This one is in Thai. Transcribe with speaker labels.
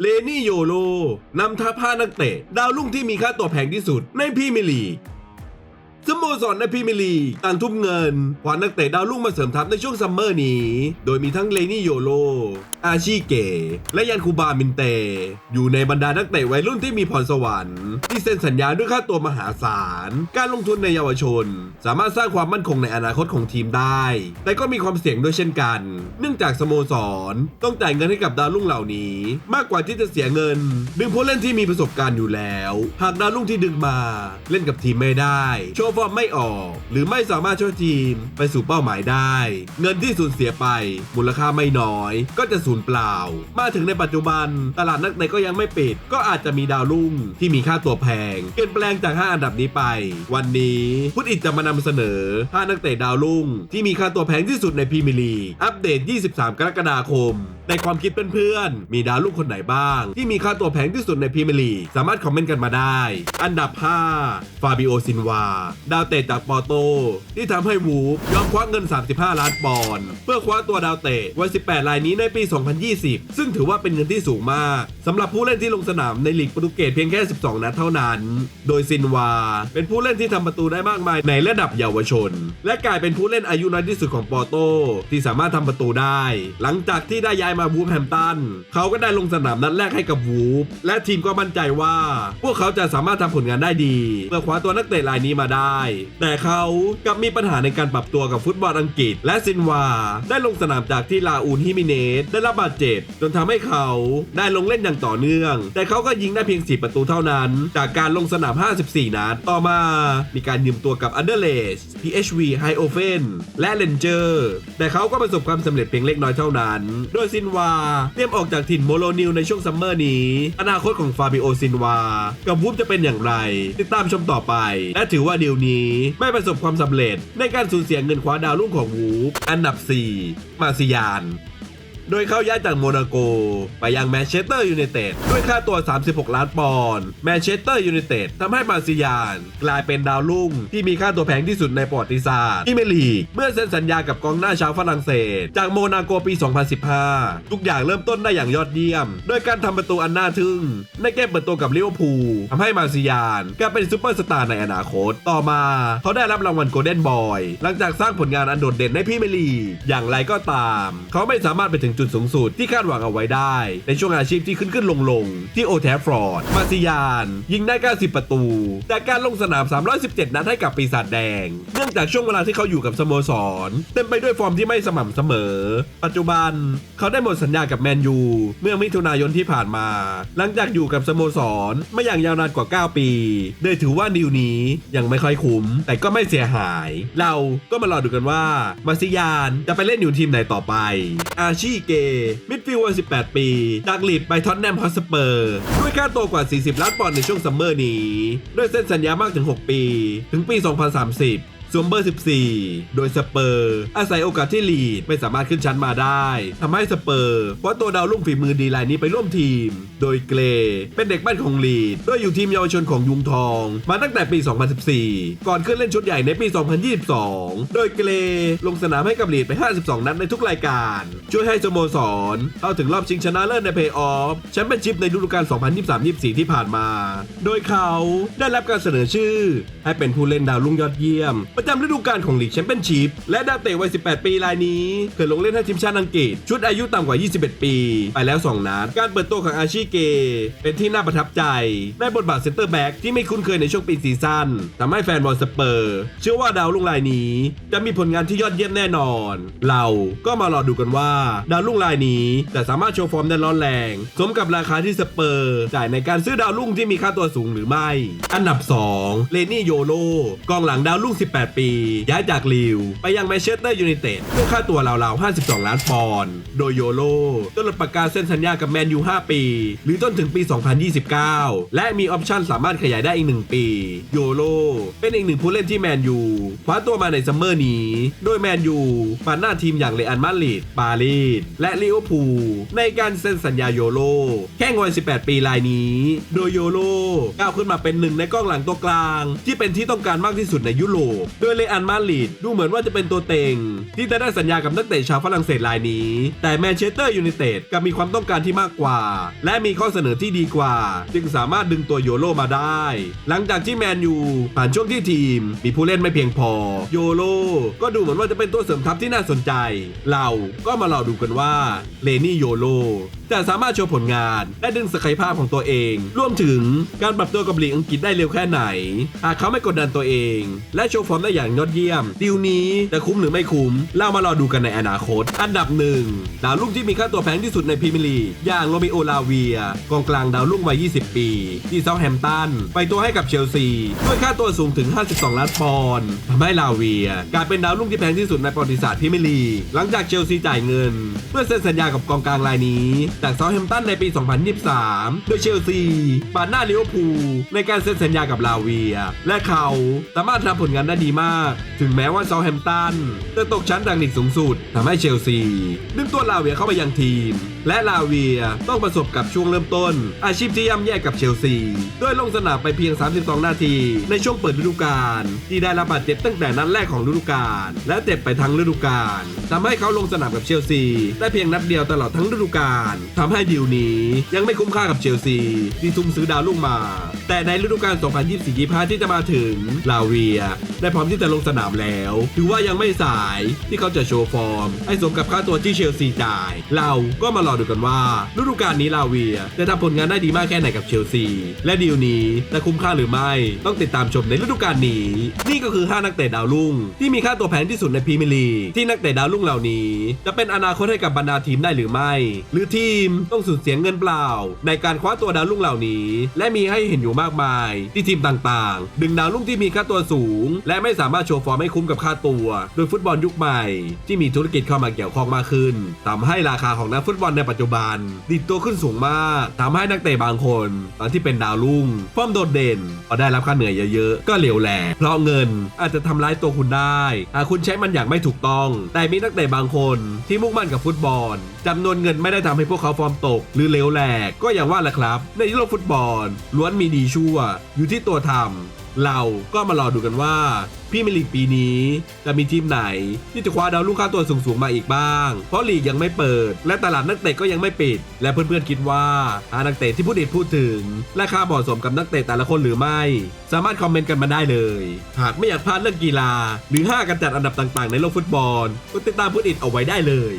Speaker 1: เลนี่โยโลนำทัพผ้านักเตะ ดาวรุ่งที่มีค่าตัวแพงที่สุดในพรีเมียร์ลีก สโมสรในพรีเมียร์ลีกต่างทุ่มเงินคว้านักเตะดาวรุ่งมาเสริมทัพในช่วงซัมเมอร์นี้ โดยมีทั้งเลนี่โยโล อาชีเก และยันคูบามินเต อยู่ในบรรดานักเตะวัยรุ่นที่มีพรสวรรค์ ที่เซ็นสัญญาด้วยค่าตัวมหาศาล การลงทุนในเยาวชน สามารถสร้างความมั่นคงในอนาคตของทีมได้ แต่ก็มีความเสี่ยงด้วยเช่นกัน เนื่องจากสโมสรต้องจ่ายเงินให้กับดาวรุ่งเหล่านี้ มากกว่าที่จะเสียเงิน ดึงผู้เล่นที่มีประสบการณ์อยู่แล้ว หากดาวรุ่งที่ดึงมา เล่นกับทีมไม่ได้โชว์ฟอร์มไม่ออก หรือไม่สามารถช่วยทีมไปสู่เป้าหมายได้ เงินที่สูญเสียไปมูลค่าไม่น้อย ก็จะสูญเปล่า มาถึงในปัจจุบัน ตลาดนักเตะก็ยังไม่ปิด ก็อาจจะมีดาวรุ่งที่มีค่าตัวแพง เปลี่ยนแปลงจาก 5 อันดับนี้ไป วันนี้พุทธอิจจะมานำเสนอ 5 นักเตะดาวรุ่ง ที่มีค่าตัวแพงที่สุดในพรีเมียร์ลีกอัปเดต 23 กรกฎาคม ในความคิดเพื่อนๆมีดาวรุ่งคนไหนบ้าง ที่มีค่าตัวแพงที่สุดในพรีเมียร์ลีกสามารถคอมเมนต์กันมาได้ อันดับ 5 ฟาบิโอซินวาดาวเตะจากปอร์โต ที่ทำให้วูฟยอมคว้าเงิน 35 ล้านปอนด์เพื่อคว้าตัวดาวเตะวัย 18 รายนี้ในปี 2020 ซึ่งถือว่าเป็นเงินที่สูงมากสำหรับผู้เล่นที่ลงสนามในลีกโปรตุเกสเพียงแค่ 12 นัดเท่านั้น โดยซินวา เป็นผู้เล่นที่ทำประตูได้มากมายในระดับเยาวชน และกลายเป็นผู้เล่นอายุน้อยที่สุดของปอร์โต ที่สามารถทำประตูได้ หลังจากที่ได้ย้ายมาวูฟแฮมตันเขาก็ได้ลงสนามนัดแรกให้กับวูฟและทีมก็มั่นใจว่า พวกเขาจะสามารถทำผลงานได้ดี เพื่อคว้าตัวนักเตะรายนี้มาได้แต่เขากลับมีปัญหาในการปรับตัวกับฟุตบอลอังกฤษ และซินวา ได้ลงสนามจากที่ลาอูนฮิมิเนสได้รับบาดเจ็บจนทำให้เขาได้ลงเล่นอย่างต่อเนื่อง แต่เขาก็ยิงได้เพียง 4 ประตูเท่านั้น จากการลงสนาม 54 นัดต่อมา มีการยืมตัวกับอันเดอร์เลส PHV h i o f e n และเลนเจอร์แต่เขาก็ประสบความสำเร็จเพียงเล็กน้อยเท่านั้น โดยซินวาเตรียมออกจากถิ่นโมโลนิวในช่วงซัมเมอร์นี้ อนาคตของฟาบิโอซินวา กับวูฟจะเป็นอย่างไร ติดตามชมต่อไป และถือว่าดีลนี้ไม่ประสบความสำเร็จในการสูญเสียเงินคว้าดาวรุ่งของวูฟอันดับ 4 มาซิยาน โดยเข้าย้ายจากโมนาโก ไปยังแมนเชสเตอร์ยูไนเต็ดด้วยค่าตัว 36 ล้านปอนด์แมนเชสเตอร์ยูไนเต็ดทำให้มาซิยาน กลายเป็นดาวรุ่ง ที่มีค่าตัวแพงที่สุดในประวัติศาสตร์ที่เมลีก เมื่อเซ็นสัญญากับกองหน้าชาวฝรั่งเศส จากโมนาโกปี 2015 ทุกอย่างเริ่มต้นได้อย่างยอดเยี่ยม โดยการทำประตูอันน่าทึ่ง ในเกมเปิดตัวกับลิเวอร์พูลทำให้มาซิยานกลายเป็นซูเปอร์สตาร์ในอนาคตต่อมา เขาได้รับรางวัลโกลเด้นบอยหลังจากสร้างผลงานอันโดดเด่นในพรีเมียร์ลีกอย่างไรก็ตาม เขาไม่สามารถไปถึงจุดสูงสุดที่คาดหวังเอาไว้ได้ ในช่วงอาชีพที่ขึ้นขึ้นลงลงที่โอแทฟฟอร์ดมาซิยาน ยิงได้ 90 ประตู แต่การลงสนาม 317 นัดให้กับปีศาจแดง เนื่องจากช่วงเวลาที่เขาอยู่กับสโมสร เต็มไปด้วยฟอร์มที่ไม่สม่ำเสมอ ปัจจุบันเขาได้หมดสัญญากับแมนยู เมื่อมิถุนายนที่ผ่านมา หลังจากอยู่กับสโมสรมาอย่างยาวนานกว่า 9 ปีโดยถือว่าดีลนี้ยังไม่ค่อยคุ้ม แต่ก็ไม่เสียหาย เราก็มารอดูกันว่ามาซิยานจะไปเล่นอยู่ทีมไหนต่อไป อาชีเก มิดฟิลด์วัย 18 ปีจากลีดไปท็อตแนมฮอสเปอร์ ด้วยค่าตัวกว่า 40 ล้านปอนด์ในช่วงซัมเมอร์นี้ ด้วยเส้นสัญญามากถึง 6 ปี ถึงปี 2030 วมเบอร์ 14 โดยสเปอร์ อาศัยโอกาสที่ลีดไม่สามารถขึ้นชั้นมาได้ทำให้สเปอร์เพราตัวดาวรุ่งฝีมือดีรายนี้ไปร่วมทีม โดยเกรเป็นเด็กบ้านของลีดด้วยอยู่ทีมเยาวชนของยุงทอง มาตั้งแต่ปี 2014 ก่อนขึ้นเล่นชุดใหญ่ในปี 2022 โดยเกรลงสนามให้กับลีดไป 52 นัดในทุกรายการ ช่วยให้สโมสรเข้าถึงรอบชิงชนะเลิศในเพย์ออฟแชมเปี้ยนชิพในฤดูกาล 2023-24 ที่ผ่านมา โดยเขาได้รับการเสนอชื่อ ให้เป็นผู้เล่นดาวรุ่งยอดเยี่ยมประจำฤดูกาลของลีกแชมเปี้ยนชิพและดาวเตะวัย 18 ปีรายนี้เคยลงเล่นให้ทีมชาติอังกฤษ ชุดอายุต่ำกว่า 21 ปี ไปแล้ว 2 นัด การเปิดตัวของอาชีเก เป็นที่น่าประทับใจ ในบทบาทเซนเตอร์แบ็กที่ไม่คุ้นเคยในช่วงปีซีซั่นทำให้แฟนบอลสเปอร์เชื่อว่าดาวรุ่งรายนี้ จะมีผลงานที่ยอดเยี่ยมแน่นอน เราก็มารอดูกันว่า ดาวรุ่งรายนี้จะสามารถโชว์ฟอร์มได้ร้อนแรง สมกับราคาที่สเปอร์จ่ายในการซื้อดาวรุ่งที่มีค่าตัวสูงหรือไม่ อันดับ 2 เลนี่โยโลกองหลังดาวรุ่ง 18ปี ย้ายจากลิว ไปยังแมนเชสเตอร์ยูไนเต็ดด้วยค่าตัวราวๆ 52 ล้านปอนด์โดยโยโลต้นลดประกาศเซ็นสัญญากับแมนยู 5 ปี หรือจนถึงปี 2029 และมีออปชั่นสามารถขยายได้อีก 1 ปี โยโลเป็นอีกหนึ่งผู้เล่นที่แมนยูคว้าตัวมาในซัมเมอร์นี้ โดยแมนยูปานหน้าทีมอย่างเรอัลมาดริดปารีสและลิเวอร์พูลในการเซ็นสัญญาโยโลแค่งวัย18 ปีรายนี้ โดยโยโลก้าวขึ้นมาเป็นหนึ่งในกองหลังตัวกลาง ที่เป็นที่ต้องการมากที่สุดในยุโรปโดยเลอันมาดริดดูเหมือนว่าจะเป็นตัวเต็ง ที่จะได้สัญญากับนักเตะชาวฝรั่งเศสรายนี้ แต่แมนเชสเตอร์ยูไนเต็ดกลับมีความต้องการที่มากกว่า และมีข้อเสนอที่ดีกว่า จึงสามารถดึงตัวโยโรมาได้ หลังจากที่แมนยูผ่านช่วงที่ทีม มีผู้เล่นไม่เพียงพอ โยโรก็ดูเหมือนว่าจะเป็นตัวเสริมทัพที่น่าสนใจ เราก็มารอดูกันว่าเลนี่โยโรจะสามารถโชว์ผลงานและดึงศักยภาพของตัวเอง รวมถึงการปรับตัวกับลีกอังกฤษได้เร็วแค่ไหนหากเขาไม่กดดันตัวเอง และโชว์ฟอร์มได้อย่างยอดเยี่ยมดีลนี้จะคุ้มหรือไม่คุ้ม เรามารอดูกันในอนาคต อันดับหนึ่งดาวรุ่งที่มีค่าตัวแพงที่สุดในพรีเมียร์ลีกอย่างโรมิโอลาเวียกองกลางดาวรุ่งวัย 20 ปี ที่เซาแฮมตันไปตัวให้กับเชลซีด้วยค่าตัวสูงถึง 52 ล้านปอนด์ทำให้ลาเวียกลายเป็นดาวรุ่งที่แพงที่สุดในประวัติศาสตร์พรีเมียร์ลีกหลังจากเชลซีจ่ายเงิน เพื่อเซ็นสัญญากับกองกลางรายนี้ จากเซาแฮมตันในปี 2023 โดยเชลซีปาดหน้าลิเวอร์พูลในการเซ็นสัญญากับลาเวีย และเขาสามารถทำผลงานได้ดีมาก ถึงแม้ว่าเซาแฮมตันจะตกชั้นดังลีกสูงสุดทำให้เชลซี ดึงตัวลาเวียเข้าไปยังทีม และลาเวียต้องประสบกับช่วงเริ่มต้น อาชีพที่ย่ำแย่กับเชลซีโดยลงสนามไปเพียง 32 นาที ในช่วงเปิดฤดูกาลที่ได้รับบาดเจ็บตั้งแต่นัดแรกของฤดูกาลและเจ็บไปทั้งฤดูกาลทำให้เขาลงสนามกับเชลซีได้เพียงนัดเดียวตลอดทั้งฤดูกาลทำให้ดีลนี้ยังไม่คุ้มค่ากับเชลซีที่ทุ่มซื้อดาวรุ่งมา แต่ในฤดูกาล 2024-25ที่จะมาถึงลาเวียได้พร้อมที่จะลงสนามแล้วถือว่ายังไม่สายที่เขาจะโชว์ฟอร์ม ให้สมกับค่าตัวที่เชลซีจ่าย เราก็มารอดูกันว่าฤดูกาลนี้ลาเวียจะทำผลงานได้ดีมากแค่ไหนกับเชลซี และดีลนี้จะคุ้มค่าหรือไม่ ต้องติดตามชมในฤดูกาลนี้ นี่ก็คือ 5 นักเตะดาวรุ่ง ที่มีค่าตัวแพงที่สุดในพรีเมียร์ลีกที่นักเตะดาวรุ่งเหล่านี้ จะเป็นอนาคตให้กับบรรดาทีมได้หรือไม่ หรือทีมต้องสูญเสียเงินเปล่า ในการคว้าตัวดาวรุ่งเหล่านี้ และมีให้เห็นอยู่มากมาย ที่ทีมต่างๆ ดึงดาวรุ่งที่มีค่าตัวสูง และไม่สามารถโชว์ฟอร์มให้คุ้มกับค่าตัว โดยฟุตบอลยุคใหม่ ที่มีธุรกิจเข้ามาเกี่ยวข้องมากขึ้นทำให้ราคาของนักฟุตบอลในปัจจุบันดิดตัวขึ้นสูงมากทำให้นักเตะบางคน ตอนที่เป็นดาวรุ่งฟอร์มโดดเด่นพอได้รับค่าเหนื่อยเยอะๆ ก็เหลวแหลกเพราะเงินอาจจะทำร้ายตัวคุณได้หากคุณใช้มันอย่างไม่ถูกต้อง แต่มีนักเตะบางคนที่มุ่งมั่นกับฟุตบอลจำนวนเงินไม่ได้ทำให้พวกเขาฟอร์มตก หรือเหลวแหลกก็อย่างว่าแหละครับ ในโลกฟุตบอลล้วนมีดีชั่ว อยู่ที่ตัวทำ เราก็มารอดูกันว่าพี่เมยร์ลีกปีนี้จะมีทีมไหน ที่จะคว้าดาวรุ่งค่าตัวสูงๆมาอีกบ้าง เพราะลีกยังไม่เปิด และตลาดนักเตะก็ยังไม่ปิด และเพื่อนๆคิดว่าหานักเตะที่ผู้เด็ดพูดถึงราคาเหมาะสมกับนักเตะแต่ละคนหรือไม่ สามารถคอมเมนต์กันมาได้เลย หากไม่อยากพลาดเรื่องกีฬา หรือ 5การจัดอันดับต่างๆ ในโลกฟุตบอลก็ติดตามพูดอิดเอาไว้ได้เลย